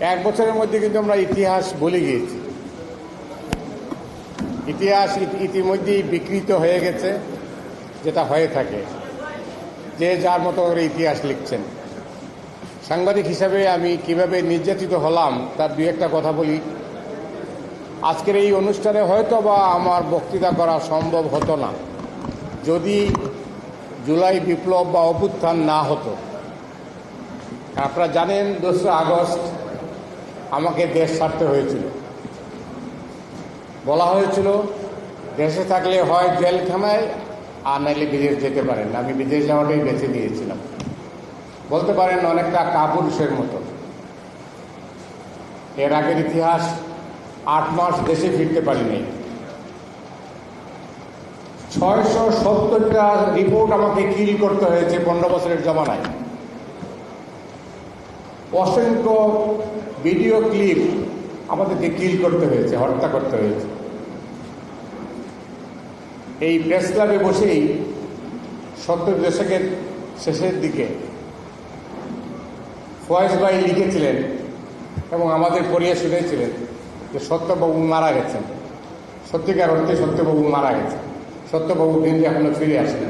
এক বছরের মধ্যে কিন্তু আমরা ইতিহাস ভুলে গিয়েছি। ইতিহাস ইতি- ইতিমধ্যেই বিকৃত হয়ে গেছে, যেটা হয়ে থাকে। যে যার মতো করে ইতিহাস লিখছেন। সাংবাদিক হিসাবে আমি কীভাবে নির্যাতিত হলাম, তার দু একটা কথা বলি। আজকের এই অনুষ্ঠানে হয়তো বা আমার বক্তৃতা করা সম্ভব হতো না। যদি জুলাই বিপ্লব বা অভ্যুত্থান না হতো। আপনারা জানেন, দোসরা আগস্ট আমাকে দেশ ছাড়তে হয়েছিল। বলা হয়েছিল, দেশে থাকলে হয় জেলখানায়, আর নাইলে বিদেশ যেতে পারেন আমি বিদেশ যাওয়াটাই বেছে নিয়েছিলাম। বলতে পারেন অনেকটা কাপুরুষের মতো। এর আগের ইতিহাস, আট মাস দেশে ফিরতে পারিনি। ছয়শো সত্তরটা রিপোর্ট আমাকে কিল করতে হয়েছে পনেরো বছরের জমানায়। অসংখ্য ভিডিও ক্লিপ আমাদেরকে কিল করতে হয়েছে, হত্যা করতে হয়েছে। এই প্রেস ক্লাবে বসেই সত্তর দশকের শেষের দিকে ফয়েজ ভাই লিখেছিলেন এবং আমাদের পড়িয়ে শুনেছিলেন যে সত্যবাবু মারা গেছেন। সত্যিকার অর্থে সত্যবাবু মারা গেছেন। সত্যবাবু কিন্তু এখনও ফিরে আসেন।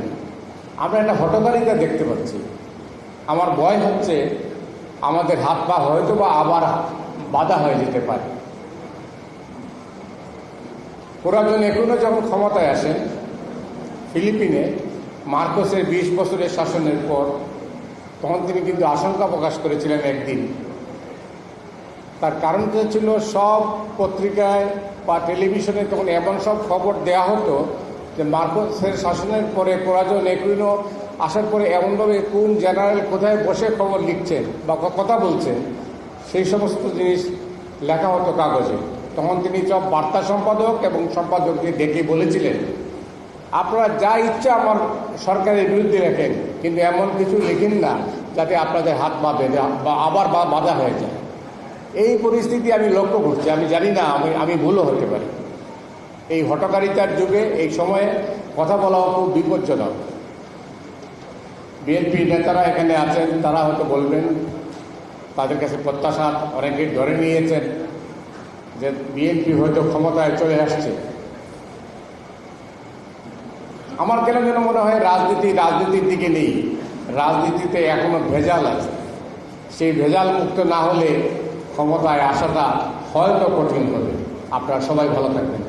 আমরা একটা হটকারিতা দেখতে পাচ্ছি। আমার ভয় হচ্ছে আমাদের হাত পা হয়তো বা আবার বাধা হয়ে যেতে পারে। পুরাতন এখনও যখন ক্ষমতায় আসেন, ফিলিপিনে মার্কোসের বিশ বছরের শাসনের পর তখন তিনি কিন্তু আশঙ্কা প্রকাশ করেছিলেন একদিন। তার কারণটা ছিল সব পত্রিকায় বা টেলিভিশনে তখন এমন সব খবর দেয়া হতো যে মার্কোসের শাসনের পরে পরাজন একুইনো আসার পরে এমনভাবে কোন জেনারেল কোথায় বসে খবর লিখছেন বা কথা বলছেন সেই সমস্ত জিনিস লেখা হতো কাগজে। তখন তিনি সব বার্তা সম্পাদক এবং সম্পাদককে ডেকে বলেছিলেন, আপনারা যা ইচ্ছা আমার সরকারের বিরুদ্ধে লেখেন, কিন্তু এমন কিছু লেখেন না যাতে আপনাদের হাত পা বেঁধে বা আবার বা বাধা হয়ে যায়। এই পরিস্থিতি আমি লক্ষ্য করছি। আমি জানি না, আমি আমি ভুলও হতে পারি। এই হটকারিতার যুগে এই সময়ে কথা বলাও খুব বিপজ্জনক। বিএনপি নেতারা এখানে আছেন, তারা হয়তো বলবেন, তাদের কাছে প্রত্যাশা অনেকে ধরে নিয়েছেন যে বিএনপি হয়তো ক্ষমতায় চলে আসছে। আমার কেন যেন মনে হয় রাজনীতি রাজনীতির দিকে নেই। রাজনীতিতে এখনও ভেজাল আছে। সেই ভেজাল মুক্ত না হলে ক্ষমতায় আসাটা হয়তো কঠিন হবে। আপনারা সবাই ভালো থাকবেন।